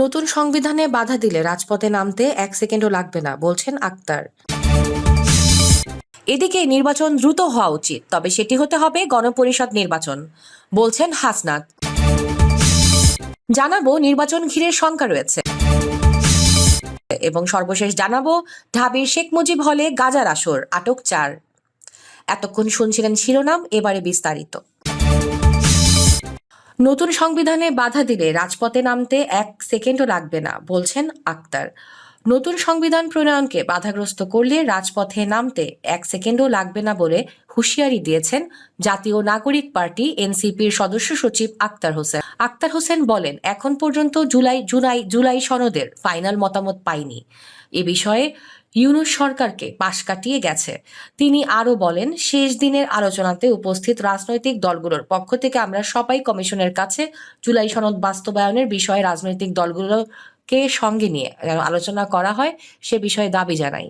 নতুন সংবিধানে বাধা দিলে রাজপথে নামতে এক সেকেন্ডও লাগবে না, বলছেন আক্তার। এদিকে নির্বাচন দ্রুত হওয়া উচিত, তবে সেটি হতে হবে গণপরিষদ নির্বাচন, বলছেন হাসনাত। জানাব নির্বাচন ঘিরে শঙ্কা রয়েছে। এবং সর্বশেষ জানাব ঢাবির শেখ মুজিব হলে গাজার আসর, আটক চার। এতক্ষণ শুনছিলেন শিরোনাম, এবারে বিস্তারিত। নতুন সংবিধানে বাধা দিলে রাজপথে নামতে এক সেকেন্ডও লাগবে না, বলছেন আক্তার। নতুন সংবিধান প্রণয়নকে বাধাগ্রস্ত করলে রাজপথে নামতে এক সেকেন্ডও লাগবে না বলে হুঁশিয়ারি দিয়েছেন জাতীয় নাগরিক পার্টি এনসিপির সদস্য সচিব আক্তার হোসেন। আক্তার হোসেন বলেন, এখন পর্যন্ত জুলাই জুলাই জুলাই সনদের ফাইনাল মতামত পায়নি এ বিষয়ে ইউনুস সরকারকে পাশ কাটিয়ে গেছে। তিনি আরও বলেন, শেষ দিনের আলোচনাতে উপস্থিত রাজনৈতিক দলগুলোর পক্ষ থেকে আমরা সবাই কমিশনের কাছে জুলাই সনদ বাস্তবায়নের বিষয়ে রাজনৈতিক দলগুলোকে সঙ্গে নিয়ে আলোচনা করা হয়, সে বিষয়ে দাবি জানাই।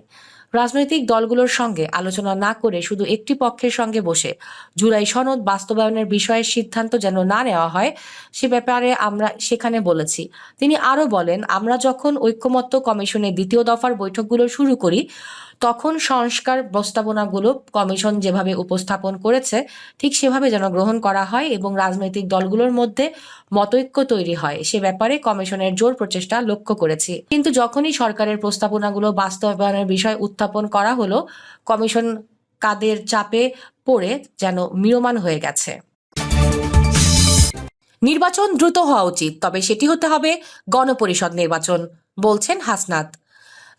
রাজনৈতিক দলগুলোর সঙ্গে আলোচনা না করে শুধু একটি পক্ষের সঙ্গে বসে। জুলাই সনদ বাস্তবায়নের বিষয়ে সিদ্ধান্ত যেন না নেওয়া হয়, সে ব্যাপারে আমরা সেখানে বলেছি। তিনি আরও বলেন, আমরা যখন ঐক্যমত্য কমিশনের দ্বিতীয় দফার বৈঠকগুলো শুরু করি তখন সংস্কার প্রস্তাবনাগুলো কমিশন যেভাবে উপস্থাপন করেছে, ঠিক সেভাবে যেন গ্রহণ করা হয় এবং রাজনৈতিক দলগুলোর মধ্যে মতৈক্য তৈরি হয়। সে ব্যাপারে কমিশনের জোর প্রচেষ্টা লক্ষ্য করেছি। কিন্তু যখনই সরকারের প্রস্তাবনাগুলো বাস্তবায়নের বিষয় উত্থাপন করা হলো, কমিশন কাদের চাপে পড়ে যেন ম্রিয়মান হয়ে গেছে। নির্বাচন দ্রুত হওয়া উচিত, তবে সেটি হতে হবে গণপরিষদ নির্বাচন, বলছেন হাসনাত।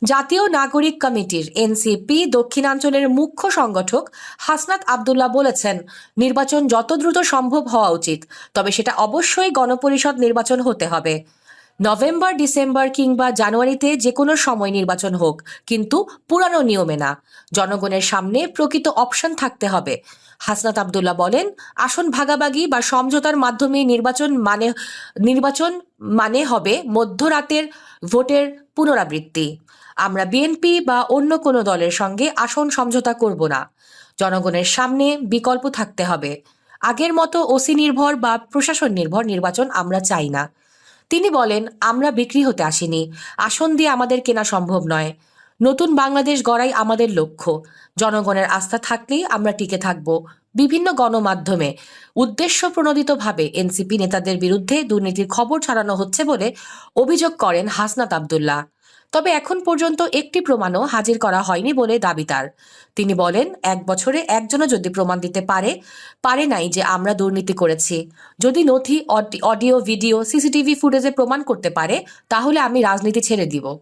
জাতীয় নাগরিক কমিটির এনসিপি দক্ষিণাঞ্চলের মুখ্য সংগঠক হাসনাত আবদুল্লাহ বলেছেন, নির্বাচন যত দ্রুত সম্ভব হওয়া উচিত, তবে সেটা অবশ্যই গণপরিষদ নির্বাচন হতে হবে। নভেম্বর, ডিসেম্বর কিংবা জানুয়ারিতে যে কোনো সময় নির্বাচন হোক, কিন্তু পুরানো নিয়মে না। জনগণের সামনে প্রকৃত অপশন থাকতে হবে। হাসনাত আবদুল্লাহ বলেন, আসন ভাগাভাগি বা সমঝোতার মাধ্যমে নির্বাচন মানে নির্বাচন মানে হবে মধ্যরাতের ভোটের পুনরাবৃত্তি। আমরা বিএনপি বা অন্য কোনো দলের সঙ্গে আসন সমঝোতা করব না। জনগণের সামনে বিকল্প থাকতে হবে। আগের মতো ওসি নির্ভর বা প্রশাসন নির্ভর নির্বাচন আমরা চাই না। তিনি বলেন, আমরা বিক্রি হতে আসিনি। আসন দিয়ে আমাদের কেনা সম্ভব নয়। নতুন বাংলাদেশ গড়াই আমাদের লক্ষ্য। জনগণের আস্থা থাকলেই আমরা টিকে থাকব। বিভিন্ন গণমাধ্যমে উদ্দেশ্য প্রণোদিতভাবে এনসিপি নেতাদের বিরুদ্ধে দুর্নীতির খবর ছড়ানো হচ্ছে বলে অভিযোগ করেন হাসনাত আবদুল্লাহ। তবে এখন পর্যন্ত একটি প্রমাণও হাজির করা হয়নি বলে দাবি তার। তিনি বলেন, এক বছরে একজনও যদি প্রমাণ দিতে পারে পারে নাই যে আমরা দুর্নীতি করেছি। যদি নথি, অডি- অডিও, ভিডিও, সিসিটিভি ফুটেজে প্রমাণ করতে পারে, তাহলে আমি রাজনীতি ছেড়ে দিব।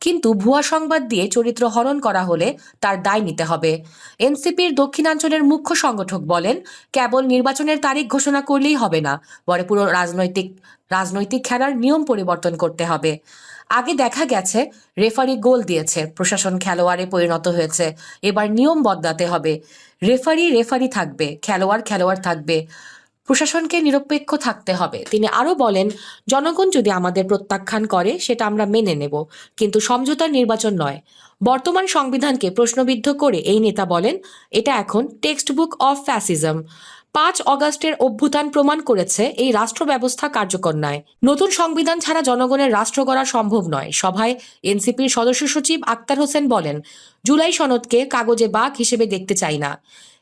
কিন্তু ভুয়া সংবাদ দিয়ে চরিত্র হরণ করা হলে তার দায় নিতে হবে। এনসিপির দক্ষিণাঞ্চলের মুখ্য সংগঠক বলেন, কেবল নির্বাচনের তারিখ ঘোষণা করলেই হবে না, পরে পুরো রাজনৈতিক রাজনৈতিক খেলার নিয়ম পরিবর্তন করতে হবে। আগে দেখা গেছে, রেফারি গোল দিয়েছে, প্রশাসন খেলোয়াড়ে পরিণত হয়েছে। এবার নিয়ম বদলাতে হবে। রেফারি রেফারি থাকবে, খেলোয়াড় খেলোয়াড় থাকবে। প্রশাসনকে নিরপেক্ষ থাকতে হবে। তিনি আরও বলেন, জনগণ যদি আমাদের প্রত্যাখ্যান করে, সেটা আমরা মেনে নেব। কিন্তু সমঝোতার নির্বাচন নয়। বর্তমান সংবিধানকে প্রশ্নবিদ্ধ করে এই নেতা বলেন, এটা এখন টেক্সট বুক অফ ফ্যাসিজম পাঁচ অগাস্টের অভ্যুত্থান প্রমাণ করেছে এই রাষ্ট্র ব্যবস্থা কার্যকর নয়। নতুন সংবিধান ছাড়া জনগণের রাষ্ট্র গড়া সম্ভব নয়। সভায় এনসিপির সদস্য সচিব আক্তার হোসেন বলেন, জুলাই সনদকে কাগজে বাঘ হিসেবে দেখতে চাই না।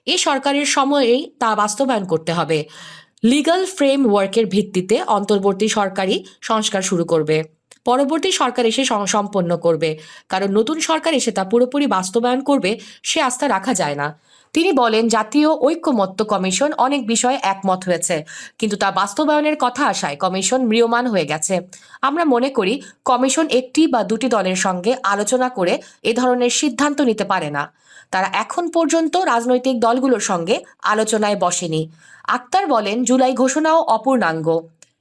এ সরকারের সময়েই তা বাস্তবায়ন করতে হবে। লিগ্যাল ফ্রেমওয়ার্কের ভিত্তিতে অন্তর্বর্তী সরকারি সংস্কার শুরু করবে। পরবর্তী সরকার এসে সম্পন্ন করবে। কারণ নতুন সরকার এসে তা পুরোপুরি বাস্তবায়ন করবে সে আস্থা রাখা যায় না। তিনি বলেন, জাতীয় ঐক্যমত্য কমিশন অনেক বিষয়ে একমত হয়েছে, কিন্তু তা বাস্তবায়নের কথা আসায় কমিশন ম্রিয়মান হয়ে গেছে। আমরা মনে করি, কমিশন একটি বা দুটি দলের সঙ্গে আলোচনা করে এ ধরনের সিদ্ধান্ত নিতে পারে না। তারা এখন পর্যন্ত রাজনৈতিক দলগুলোর সঙ্গে আলোচনায় বসেনি। আক্তার বলেন, জুলাই ঘোষণাও অপূর্ণাঙ্গ।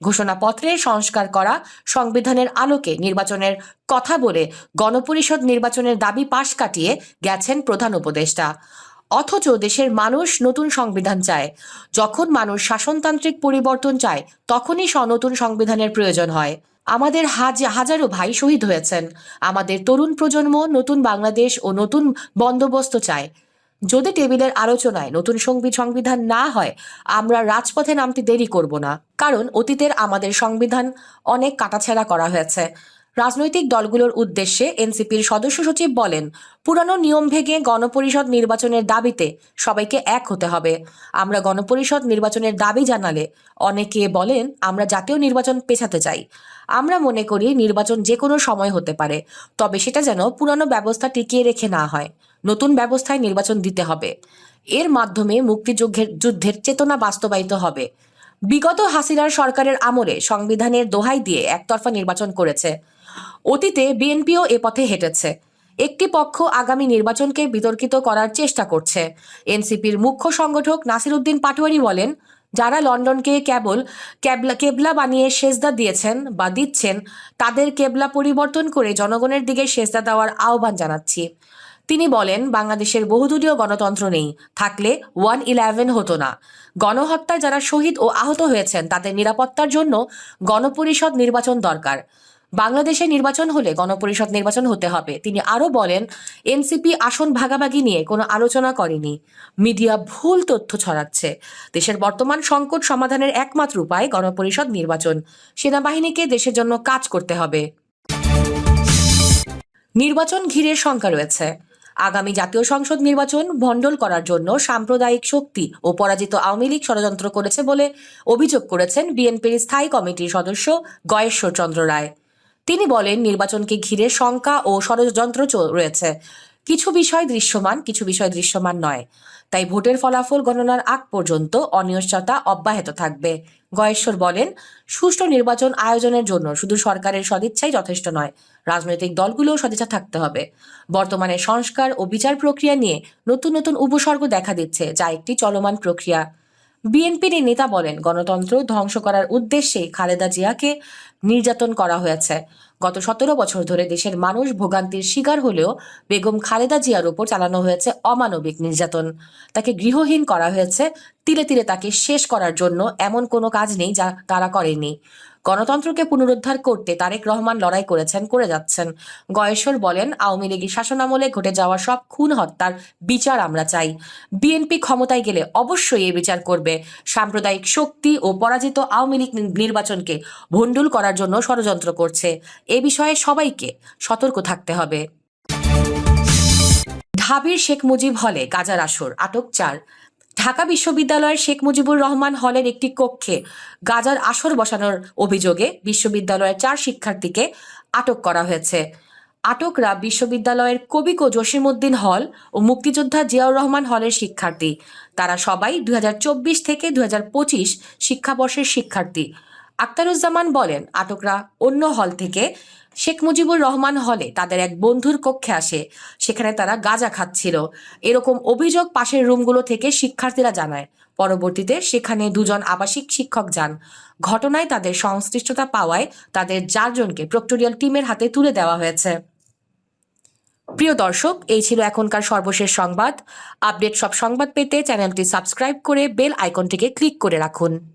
ঘোষণাপত্রে সংস্কার করা, সংবিধানের আলোকে নির্বাচনের কথা বলে গণপরিষদ নির্বাচনের দাবি পাশ কাটিয়ে গেছেন প্রধান উপদেষ্টা। অথচ দেশের মানুষ নতুন সংবিধান চায়। যখন মানুষ শাসনতান্ত্রিক পরিবর্তন চায়, তখনই নতুন সংবিধানের প্রয়োজন হয়। আমাদের হাজ হাজারো ভাই শহীদ হয়েছেন। আমাদের তরুণ প্রজন্ম নতুন বাংলাদেশ ও নতুন বন্দোবস্ত চায়। যদি টেবিলের আলোচনায় নতুন সংবি- সংবিধান না হয়, আমরা রাজপথে নামতে দেরি করব না। কারণ অতীতের আমাদের সংবিধান অনেক কাটাছেড়া করা হয়েছে। রাজনৈতিক দলগুলোর উদ্দেশ্যে এনসিপির সদস্য সচিব বলেন, পুরানো নিয়ম ভেঙে গণপরিষদ নির্বাচনের দাবিতে সবাইকে এক হতে হবে। আমরা গণপরিষদ নির্বাচনের দাবি জানালে অনেকে বলেন, আমরা জাতীয় নির্বাচন পেছাতে চাই। আমরা মনে করি নির্বাচন যে কোনো সময় হতে পারে, তবে সেটা যেন পুরানো ব্যবস্থা টিকিয়ে রেখে না হয়। নতুন ব্যবস্থায় নির্বাচন দিতে হবে। এর মাধ্যমে মুক্তিযুদ্ধের, যুদ্ধের চেতনা বাস্তবায়িত হবে। বিগত হাসিনার সরকারের আমলে সংবিধানের দোহাই দিয়ে একতরফা নির্বাচন করেছে। অতীতে বিএনপিও এ পথে হেঁটেছে। একটি পক্ষ আগামী নির্বাচনকে বিতর্কিত করার চেষ্টা করছে। এনসিপির মুখ্য সংগঠক নাসিরুদ্দিন পাটোয়ারি বলেন, যারা লন্ডনকে কেবল কেবলা কেবলা বানিয়ে সেজদা দিয়েছেন বা দিচ্ছেন, তাদের কেবলা পরিবর্তন করে জনগণের দিকে সেজদা দেওয়ার আহ্বান জানাচ্ছি। তিনি বলেন, বাংলাদেশের বহুদলীয় গণতন্ত্র নেই, থাকলে ওয়ান ইলেভেন হতো না। গণহত্যায় যারা শহীদ ও আহত হয়েছেন, তাদের নিরাপত্তার জন্য গণপরিষদ নির্বাচন দরকার। বাংলাদেশে নির্বাচন হলে গণপরিষদ নির্বাচন হতে হবে। তিনি আরও বলেন, এনসিপি আসন ভাগাভাগি নিয়ে কোনো আলোচনা করেনি। মিডিয়া ভুল তথ্য ছড়াচ্ছে। দেশের বর্তমান সংকট সমাধানের একমাত্র উপায় গণপরিষদ নির্বাচন। সেনাবাহিনীকে দেশের জন্য কাজ করতে হবে। নির্বাচন ঘিরে শঙ্কা রয়েছে। আগামী জাতীয় সংসদ নির্বাচন ভণ্ডল করার জন্য সাম্প্রদায়িক শক্তি ও পরাজিত আওয়ামী লীগ ষড়যন্ত্র করেছে বলে অভিযোগ করেছেন বিএনপির স্থায়ী কমিটির সদস্য গয়েশ্বর চন্দ্র রায়। তিনি বলেন, নির্বাচনকে ঘিরে শঙ্কা ও ষড়যন্ত্র রয়েছে। কিছু বিষয় দৃশ্যমান, কিছু বিষয় দৃশ্যমান নয়। তাই ভোটের ফলাফল গণনার আগ পর্যন্ত অনিশ্চয়তা অব্যাহত থাকবে। গয়েশ্বর বলেন, সুষ্ঠু নির্বাচন আয়োজনের জন্য শুধু সরকারের সদিচ্ছাই যথেষ্ট নয়, রাজনৈতিক দলগুলোও সদিচ্ছা থাকতে হবে। বর্তমানে সংস্কার ও বিচার প্রক্রিয়া নিয়ে নতুন নতুন উপসর্গ দেখা দিচ্ছে, যা একটি চলমান প্রক্রিয়া। বিএনপির নেতা বলেন, গণতন্ত্র ধ্বংস করার উদ্দেশ্যে খালেদা জিয়াকে নির্যাতন করা হয়েছে। গত সতেরো বছর ধরে দেশের মানুষ ভোগান্তির শিকার হলেও বেগম খালেদা জিয়ার উপর চালানো হয়েছে অমানবিক নির্যাতন। তাকে গৃহহীন করা হয়েছে, তিলে তিলে তাকে শেষ করার জন্য এমন কোনো কাজ নেই যা তারা করেনি গণতন্ত্রকে পুনরুদ্ধার করতে তারেক রহমান লড়াই করেছেন, করে যাচ্ছেন। গয়েশ্বর বলেন, আওয়ামী লীগের শাসনামলে ঘটে যাওয়া সব খুন হত্যার বিচার আমরা চাই। বিএনপি ক্ষমতায় গেলে অবশ্যই এই বিচার করবে। সাম্প্রদায়িক শক্তি ও পরাজিত আওয়ামী লীগ নির্বাচনকে ভণ্ডুল করার জন্য ষড়যন্ত্র করছে। এ বিষয়ে সবাইকে সতর্ক থাকতে হবে। ঢাবির শেখ মুজিব হলে গাজার আসর, আটক চার। ঢাকা বিশ্ববিদ্যালয়ের শেখ মুজিবুর রহমান হলের একটি কক্ষে গাজার আসর বসানোর অভিযোগে বিশ্ববিদ্যালয়ের চার শিক্ষার্থীকে আটক করা হয়েছে। আটকরা বিশ্ববিদ্যালয়ের কবি কো জসিমউদ্দিন হল ও মুক্তিযোদ্ধা জিয়াউর রহমান হলের শিক্ষার্থী। তারা সবাই দুই হাজার চব্বিশ থেকে দুই হাজার পঁচিশ শিক্ষাবর্ষের শিক্ষার্থী। আক্তারুজ্জামান বলেন, আটকরা অন্য হল থেকে শেখ মুজিবুর রহমান হলে তাদের এক বন্ধুর কক্ষে আসে। সেখানে তারা গাঁজা খাচ্ছিল। এরকম অভিযোগ পাশের রুমগুলো থেকে শিক্ষার্থীরা জানায়। পরবর্তীতে সেখানে দুজন আবাসিক শিক্ষক যান। ঘটনায় তাদের সংশ্লিষ্টতা পাওয়ায় তাদের চারজনকে প্রক্টোরিয়াল টিমের হাতে তুলে দেওয়া হয়েছে। প্রিয় দর্শক, এই ছিল এখনকার সর্বশেষ সংবাদ। আপডেট সব সংবাদ পেতে চ্যানেলটি সাবস্ক্রাইব করে বেল আইকনটিকে ক্লিক করে রাখুন।